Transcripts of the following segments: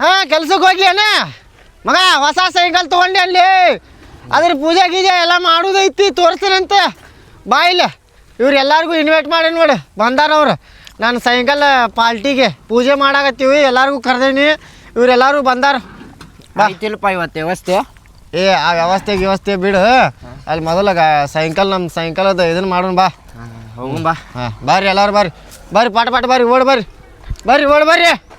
ಹಾಂ ಕೆಲ್ಸಕ್ಕೆ ಹೋಗಿ ಅಣ್ಣ. ಮಗ ಹೊಸ ಸೈಕಲ್ ತೊಗೊಂಡೆ ಅಲ್ಲಿ. ಅದ್ರ ಪೂಜೆ ಗೀಜೆ ಎಲ್ಲ ಮಾಡೋದೈತಿ ತೋರಿಸ್ತೀನಂತ. ಬಾ ಇಲ್ಲ. ಇವ್ರು ಎಲ್ಲರಿಗೂ ಇನ್ವೈಟ್ ಮಾಡಿ ನೋಡಿ. ಬಂದಾರ ಅವ್ರು. ನಾನು ಸೈಕಲ್ ಪಾಲ್ಟಿಗೆ ಪೂಜೆ ಮಾಡಾಕತ್ತೀವಿ ಎಲ್ಲರಿಗೂ ಕರೆದೇನಿ. ಇವರೆಲ್ಲರೂ ಬಂದಾರ. ಬಾ. ಐತಿಲ್ಪ ಇವತ್ತು ವ್ಯವಸ್ಥೆ. ಏ ಆ ವ್ಯವಸ್ಥೆ ವ್ಯವಸ್ಥೆ ಬಿಡು. ಅಲ್ಲಿ ಮೊದಲ ಸೈಂಕಲ್ ನಮ್ಮ ಸೈಕಲ್ ಅದು ಇದನ್ನ ಮಾಡೋಣ ಬಾ. ಹೋಗು ಬಾ. ಹಾಂ ಬರ್ರಿ ಎಲ್ಲರೂ ಬರ್ರಿ. ಬರ್ರಿ ಪಾಟ ಪಾಟ ಬರ್ರಿ ಓಡ್ ಬರ್ರಿ. ಬರ್ರಿ ಓಡ್ ಬರ್ರಿ.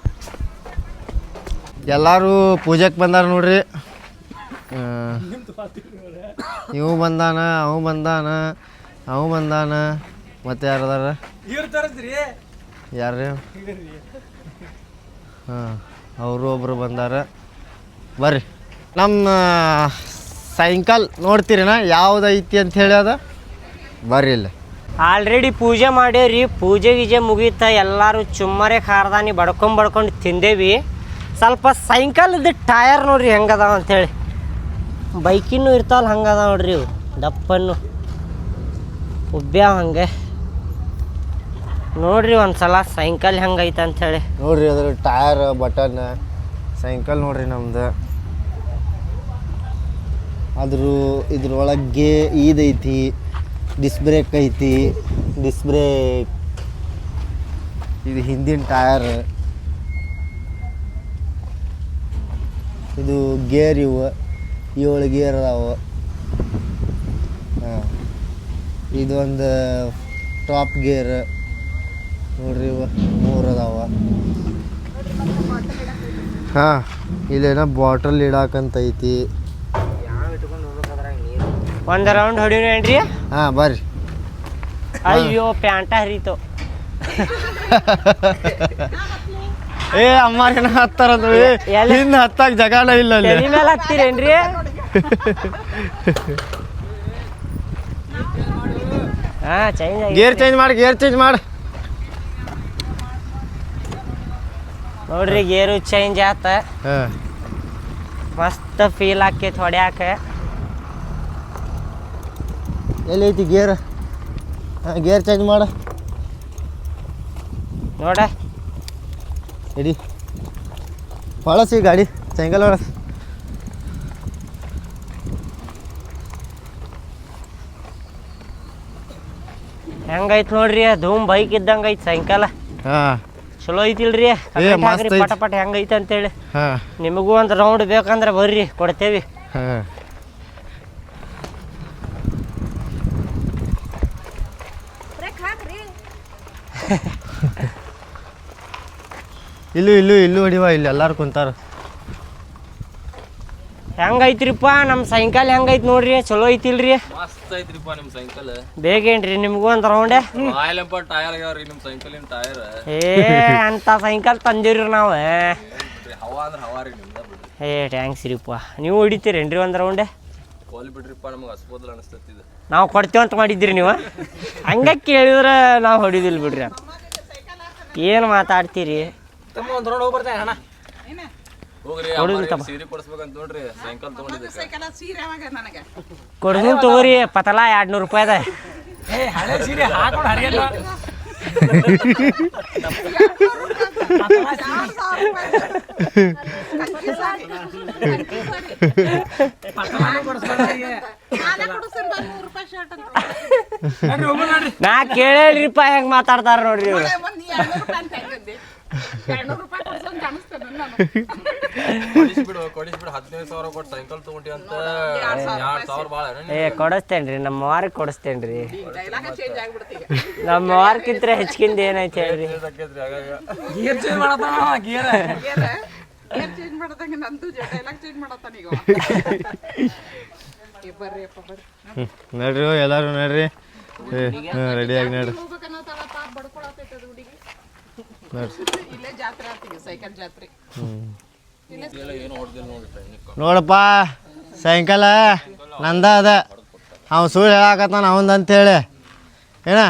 ಎಲ್ಲರೂ ಪೂಜೆಗೆ ಬಂದಾರ ನೋಡ್ರಿ. ಇವು ಬಂದಾನ ಅವು ಬಂದಾನ ಅವು ಬಂದಾನ ಮತ್ತೆ ಯಾರು ಅದಾರ? ಯಾರು ಹಾಂ ಅವರು ಒಬ್ರು ಬಂದಾರ. ಬರ್ರಿ. ನಮ್ಮ ಸಾಯಂಕಾಲ ನೋಡ್ತೀರಿನ? ಯಾವ್ದೈತಿ ಅಂತ ಹೇಳಿ ಅದ? ಬರ್ರಿ ಇಲ್ಲ. ಆಲ್ರೆಡಿ ಪೂಜೆ ಮಾಡೇವ್ರಿ ಪೂಜೆ ಗೀಜೆ ಮುಗೀತ ಎಲ್ಲರೂ ಚುಮ್ಮರೆ ಖಾರದಾನಿ ಬಡ್ಕೊಂಡ್ ಬಡ್ಕೊಂಡು ತಿಂದೇವಿ. ಸ್ವಲ್ಪ ಸೈಕಲ್ದು ಟಯರ್ ನೋಡ್ರಿ ಹೆಂಗದಾವ ಅಂಥೇಳಿ ಬೈಕಿನೂ ಇರ್ತಾವಲ್ಲ ಹಂಗದ ನೋಡ್ರಿ ಇವು. ದಪ್ಪನ್ನು. ಉಬ್ಬ್ಯಾವ ಹಂಗೆ. ನೋಡ್ರಿ ಒಂದ್ಸಲ ಸೈಕಲ್ ಹೆಂಗೈತೆ ಅಂಥೇಳಿ ನೋಡ್ರಿ ಅದ್ರ ಟಯರ್ ಬಟನ್, ಸೈಕಲ್ ನೋಡ್ರಿ ನಮ್ದು. ಅದ್ರ ಇದ್ರೊಳಗೆ ಇದೈತಿ ಡಿಸ್ ಬ್ರೇಕ್ ಐತಿ ಡಿಸ್ ಬ್ರೇಕ್ ಇದು ಹಿಂದಿನ ಟಯರ್ ಇದು ಗೇರ್ ಇವು ಏಳು ಗೇರ್ ಅದಾವು. ಹಾಂ. ಇದೊಂದು ಟಾಪ್ ಗೇರ್. ನೋಡ್ರಿ ಇವು ಮೂರು ಅದಾವ. ಹಾಂ ಇಲ್ಲೇನೋ ಬಾಟಲ್ ಇಡಾಕಂತೈತಿ. ಒಂದು ರೌಂಡ್ ಹೊಡಿನೇನ್ರಿ ಹಾಂ ಬರ್ರಿ. ಅಯ್ಯೋ ಪ್ಯಾಂಟ ಹರಿತು. ಏ ಅಮ್ಮ ಏನ ಎಲ್ಲಿ? ಹಿಂದೆ ಹತ್ತಾಗ ಜಗಾನ ಇಲ್ಲ ಅಲ್ಲಿ. ಮೇಲೆ ಹತ್ತಿರೇನ್ರಿ? ಹಾ ಚೇಂಜ್ ಗೇರ್ ಚೇಂಜ್ ಮಾಡಿ ಗೇರ್ ಚೇಂಜ್ ಮಾಡಿ. ನೋಡ್ರಿ ಗೇರು ಚೇಂಜ್ ಆತ. ಮಸ್ತ್ ಫೀಲ್ ಆಕೈತಿ ಹೊಡ್ಯಾಕ. ಎಲ್ಲೈತಿ ಗೇರ್ ಹಾಂ ಗೇರ್ ಚೇಂಜ್ ಮಾಡು. ನೋಡ. ಇಡಿ ಬಳಸಿ ಗಾಡಿ ಸೈಕಲ್ ಒಳಗೆ. ಹೆಂಗೈತ್ ನೋಡ್ರಿ ಧೂಮ್ ಬೈಕ್ ಇದ್ದಂಗ ಐತಿ ಸಾಯಂಕಾಲ. ಹಾಂ. ಚಲೋ ಐತಿಲ್ರಿ ಹಾಕ್ರಿ. ಪಟ ಪಟ ಹೆಂಗೈತೆ ಅಂತೇಳಿ. ಹಾಂ. ನಿಮಗೂ ಒಂದು ರೌಂಡ್ ಬೇಕಂದ್ರೆ ಬರ್ರಿ ಕೊಡ್ತೇವಿ. ಹಾಂ. ಇಲ್ಲೂ ಇಲ್ಲೂ ಇಲ್ಲೂ ಹೊಡಿವ ಇಲ್ಲಿ ಎಲ್ಲಾರು ಕುಂತಾರ. ಹೆಂಗೈತ್ರಿಪ್ಪ ನಮ್ಮ ಸಾಯಂಕಾಲ ಹೆಂಗೈತಿ ನೋಡ್ರಿ ಚಲೋ ಐತಿಲ್ರಿ? ಮಸ್ತ್ ಐತ್ರಿಪ್ಪ ನಿಮ್ ಸೈಕಲ್ ಬೇಗೇನ್ರಿ ನಿಮಗೂ ಒಂದು ರೌಂಡ್ ಆಯ್ಲಪ್ಪ ಟೈರ್ ಆಗ್ಯಾವ್ರಿ ನಿಮ್ ಸೈಕಲ್ ನಿಮ್ ಟೈರ್ ಏ ಅಂತ ಸಾಯಂಕಾಲ ತಂದಿವ್ರಿ ನಾವು ಹವಾ ಅಂದ್ರ ಹವಾ ರೀ ನಿಮ್ದ ಬಿಡ್ರಿ. ಏ ಟ್ಯಾಂಕ್ಸ್ ರೀಪ್ಪ. ನೀವು ಹೊಡಿತೀರೇನ್ರಿ ಒಂದ್ ರೌಂಡ್ ಕೋಲ್ ಬಿಡ್ರಿಪ್ಪ ನಮಗೆ ಹಸ್ಬೋದಲ್ಲ ಅನಿಸ್ತೈತಿ ಇದು. ನಾವು ಕೊಡ್ತೇವೆ ಅಂತ ಮಾಡಿದ್ರಿ ನೀವು? ಹಂಗ ಕೇಳಿದ್ರೆ ನಾವು ಹೊಡಿದಿಲ್ಲ ಬಿಡ್ರಿ ಏನು ಮಾತಾಡ್ತೀರಿ? ಹೋಗ್ರಿ ಕೊಡುದು ಅಮ್ಮಾರಿಗೆ ತಮ್ಮ. ಸೀರೆ ಕೊಡಿಸ್ಬೇಕಂತ ನೋಡ್ರಿ ಸೈಕಲ್ ತಗೊಂಡಿದ್ದಕ್ಕೆ. ಕೊಡ್ತೀನಿ ತಗೋರಿ ಪತಲ ಎರಡು ನೂರು ರೂಪಾಯಿ ಅದ ನಾ ಕೇಳೇಳ್ರಿಪ್ಪ ಹೆಂಗ್ ಮಾತಾಡ್ತಾರ ನೋಡ್ರಿ ಇವ್ರು ಕೊಡಿಸ್ಬಿಡು ಕೊಡಿಸ್ಬಿಡು ಹದಿನೈದು ಸಾವಿರ ಕೊಟ್ಟು ಸೈಕಲ್ ತಗೊಂಡಿ ಅಂತ ಎರಡ್ ಸಾವಿರ ಭಾಳ ಏ ಕೊಡಿಸ್ತೇನ್ರಿ ನಮ್ಮ ವಾರಕ್ಕೆ ಕೊಡಿಸ್ತೇನ್ರಿ ನಮ್ಮ ವಾರಕ್ಕಿಂತ ಹೆಚ್ಚಿಗಿಂದ ಏನೈತೆ ಹೇಳ್ರಿ ಚೇಂಜ್ ಮಾಡದಂಗ ನಂದು ಡೈಲಾಗ್ ಚೇಂಜ್ ಕೊಡಿಸ್ತೇನ್ರಿ ನಮ್ಮ ವಾರಕ್ಕಿಂತ ಹೆಚ್ಚಿಂದ ಏನೈತೆ ಹೇಳ್ರಿ? ನಡ್ರಿ ಎಲ್ಲಾರು ನೋಡ್ರಿ. ರೆಡಿಯಾಗಿ ನಡ್ರಿ ಹೋಗ್ಬೇಕನ್ನತಾಳಪ್ಪ ಬಡ್ಕೊಳತೈತೆ ಅದು ಹುಡುಗಿ ನಡ್ರಿ ಇಲ್ಲೇ ಜಾತ್ರೆ ಆಗ್ತೀವಿ ಸೈಕಲ್ ಜಾತ್ರೆ. ನೋಡಪ್ಪ ಸಾಯಂಕಾಲ ನಂದ ಅದ. ಅವ ಸುಳ್ಳು ಹೇಳಾಕತ್ತಾನ ಅವಂದ ಅಂತೇಳಿ. ಏನ?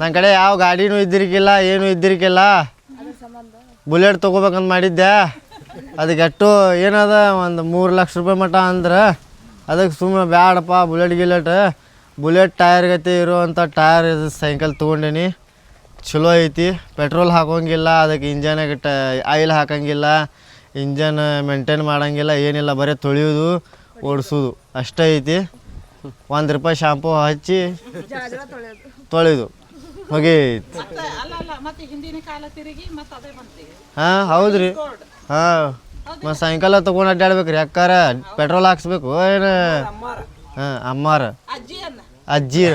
ನನ್ನ ಕಡೆ ಯಾವ ಗಾಡಿನೂ ಇದ್ದಿರಿಕಿಲ್ಲ ಏನೂ ಇದ್ದಿರಿಕಿಲ್ಲ. ಬುಲೆಟ್ ತೊಗೋಬೇಕಂತ ಮಾಡಿದ್ದೆ. ಅದಕ್ಕೆ ಎಷ್ಟು ಏನದ ಒಂದು ಮೂರು ಲಕ್ಷ ರೂಪಾಯಿ ಮಟ್ಟ ಅಂದ್ರೆ ಅದಕ್ಕೆ ಸುಮ್ಮನೆ ಬ್ಯಾಡಪ್ಪ ಬುಲೆಟ್ ಗಿಲೆಟ್. ಬುಲೆಟ್ ಟೈರ್ ಗತಿ ಇರುವಂಥ ಟೈರ್ ಇದು ಸೈಕಲ್ ತೊಗೊಂಡೀನಿ. ಚಲೋ ಐತಿ. ಪೆಟ್ರೋಲ್ ಹಾಕೋಂಗಿಲ್ಲ ಅದಕ್ಕೆ ಇಂಜನಾಗ ಟ ಆಯಿಲ್ ಹಾಕೋಂಗಿಲ್ಲ ಇಂಜನ್ ಮೇಂಟೈನ್ ಮಾಡೋಂಗಿಲ್ಲ ಏನಿಲ್ಲ ಬರೀ ತೊಳೆಯೋದು ಓಡಿಸೋದು. ಅಷ್ಟೇ ಐತಿ. ಒಂದು ರೂಪಾಯಿ ಶಾಂಪು ಹಚ್ಚಿ ತೊಳೆಯೋದು ಹೋಗಿ ಹಾಂ ಹೌದು ರೀ ಹಾಂ ಹೌದ್ರಿ. ಹಾಂ. ಮತ್ತು ಸಾಯಂಕಾಲ ತೊಗೊಂಡು ಅಡ್ಡಾಡ್ಬೇಕು ರೀ ಅಕ್ಕಾರ. ಪೆಟ್ರೋಲ್ ಹಾಕ್ಸ್ಬೇಕು ಏನು? ಹಾಂ ಅಮ್ಮಾರ. ಅಜ್ಜಿ ಅಜ್ಜಿ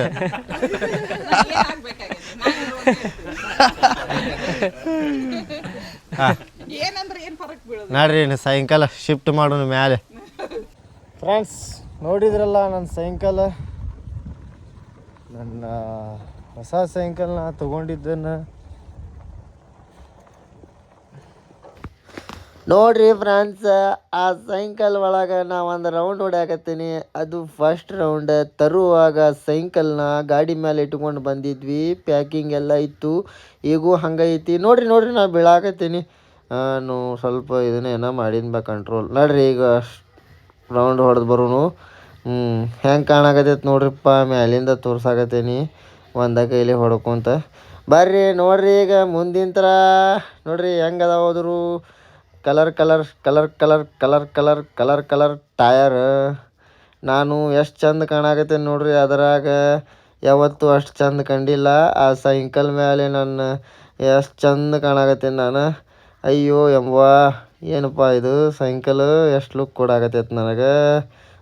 ನೋಡ್ರಿ ಸಾಯಂಕಾಲ ಶಿಫ್ಟ್ ಮಾಡೋಣ ಮ್ಯಾಲೆ. ಫ್ರೆಂಡ್ಸ್ ನೋಡಿದ್ರಲ್ಲ ನನ್ನ ಸಾಯಂಕಾಲ? ನನ್ನ ಹೊಸ ಸಾಯಂಕಾಲ ತೊಗೊಂಡಿದ್ದನ್ನು ನೋಡ್ರಿ ಫ್ರೆಂಡ್ಸ್, ಆ ಸೈಕಲ್ ಒಳಗೆ ನಾ ಒಂದು ರೌಂಡ್ ಹೊಡ್ಯಾಕತ್ತೀನಿ. ಅದು ಫಸ್ಟ್ ರೌಂಡ್ ತರುವಾಗ ಸೈಕಲ್ನ ಗಾಡಿ ಮೇಲೆ ಇಟ್ಕೊಂಡು ಬಂದಿದ್ವಿ. ಪ್ಯಾಕಿಂಗ್ ಎಲ್ಲ ಇತ್ತು. ಈಗೂ ಹಂಗೈತಿ ನೋಡ್ರಿ ನೋಡ್ರಿ ನಾ ಬೀಳಾಕತ್ತೀನಿ. ನಾನು ಸ್ವಲ್ಪ ಇದನ್ನೇನೋ ಬ ಕಂಟ್ರೋಲ್ ನೋಡ್ರಿ, ಈಗ ರೌಂಡ್ ಹೊಡೆದು ಬರೋನು. ಹ್ಞೂ ಹೆಂಗೆ ಕಾಣಾಕತ್ತೈತೆ ನೋಡ್ರಿಪ್ಪ, ಮ್ಯಾಲಿಂದ ತೋರ್ಸಾಕತ್ತೀನಿ. ಒಂದ ಕೈಲಿ ಹೊಡ್ಕೊಂತ. ಬರ್ರಿ, ನೋಡ್ರಿ, ಈಗ ಮುಂದಿನ ಥರ ನೋಡ್ರಿ, ಹೆಂಗೆ ಅದಾವ ಹೋದ್ರು colour colour colour colour colour colour colour colour tyre ನಾನು ಎಷ್ಟು ಚಂದ ಕಾಣಾಕತ್ತೇನೆ ನೋಡ್ರಿ ಅದರಾಗ. ಯಾವತ್ತೂ ಅಷ್ಟು ಚಂದ ಕಂಡಿಲ್ಲ. ಆ ಸೈಕಲ್ ಮೇಲೆ ನನ್ನ ಎಷ್ಟು ಚಂದ ಕಾಣಾಕತ್ತೇನೆ ನಾನು. ಅಯ್ಯೋ ಎಂಬ ಏನಪ್ಪ ಇದು? ಸೈಕಲ್ ಎಷ್ಟು ಲುಕ್ ಕೊಡಾಕತ್ತೈತೆ ನನಗೆ.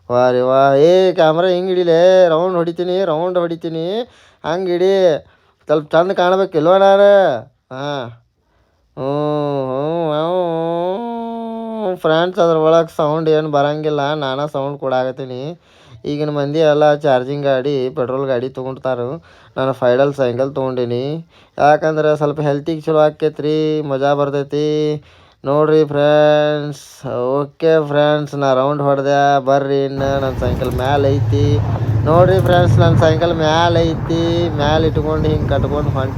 ವಾ ರೀ ವಾ. ಏ, ಕ್ಯಾಮ್ರಾ ಹಿಂಗೆ ಹಿಡಿಲೇ? ರೌಂಡ್ ಹೊಡಿತೀನಿ ರೌಂಡ್ ಹೊಡಿತೀನಿ. ಹಂಗೆ ಹಿಡಿ. ಸ್ವಲ್ಪ ಚಂದ ಕಾಣಬೇಕಿಲ್ವ ನಾನು? ಹಾಂ. ಹ್ಞೂ ಫ್ರೆಂಡ್ಸ್ ಅದ್ರೊಳಗೆ ಸೌಂಡ್ ಏನು ಬರಂಗಿಲ್ಲ, ನಾನೇ ಸೌಂಡ್ ಕೊಡಾಕತ್ತೀನಿ ಈಗಿನ ಮಂದಿ ಎಲ್ಲ ಚಾರ್ಜಿಂಗ್ ಗಾಡಿ ಪೆಟ್ರೋಲ್ ಗಾಡಿ ತೊಗೊಂಡ್ತಾರು. ನಾನು ಫೈಡಲ್ ಸೈಕಲ್ ತೊಗೊಂಡೀನಿ. ಯಾಕಂದ್ರೆ ಸ್ವಲ್ಪ ಹೆಲ್ತಿಗೆ ಚಲೋ ಆಕೈತ್ರಿ, ಮಜಾ ಬರ್ತೈತಿ. ನೋಡ್ರಿ ಫ್ರೆಂಡ್ಸ್ ಓಕೆ ಫ್ರೆಂಡ್ಸ್ ನಾ ರೌಂಡ್ ಹೊಡೆದೆ, ಬರ್ರಿ ಇನ್ನು ನನ್ನ ಸೈಕಲ್ ಮ್ಯಾಲೆ ಐತಿ. ನೋಡ್ರಿ ಫ್ರೆಂಡ್ಸ್ ನನ್ನ ಸೈಕಲ್ ಮ್ಯಾಲೆ ಐತಿ, ಮ್ಯಾಲೆ ಇಟ್ಕೊಂಡು ಹಿಂಗೆ ಕಟ್ಕೊಂಡು ಹೊಂಟಿ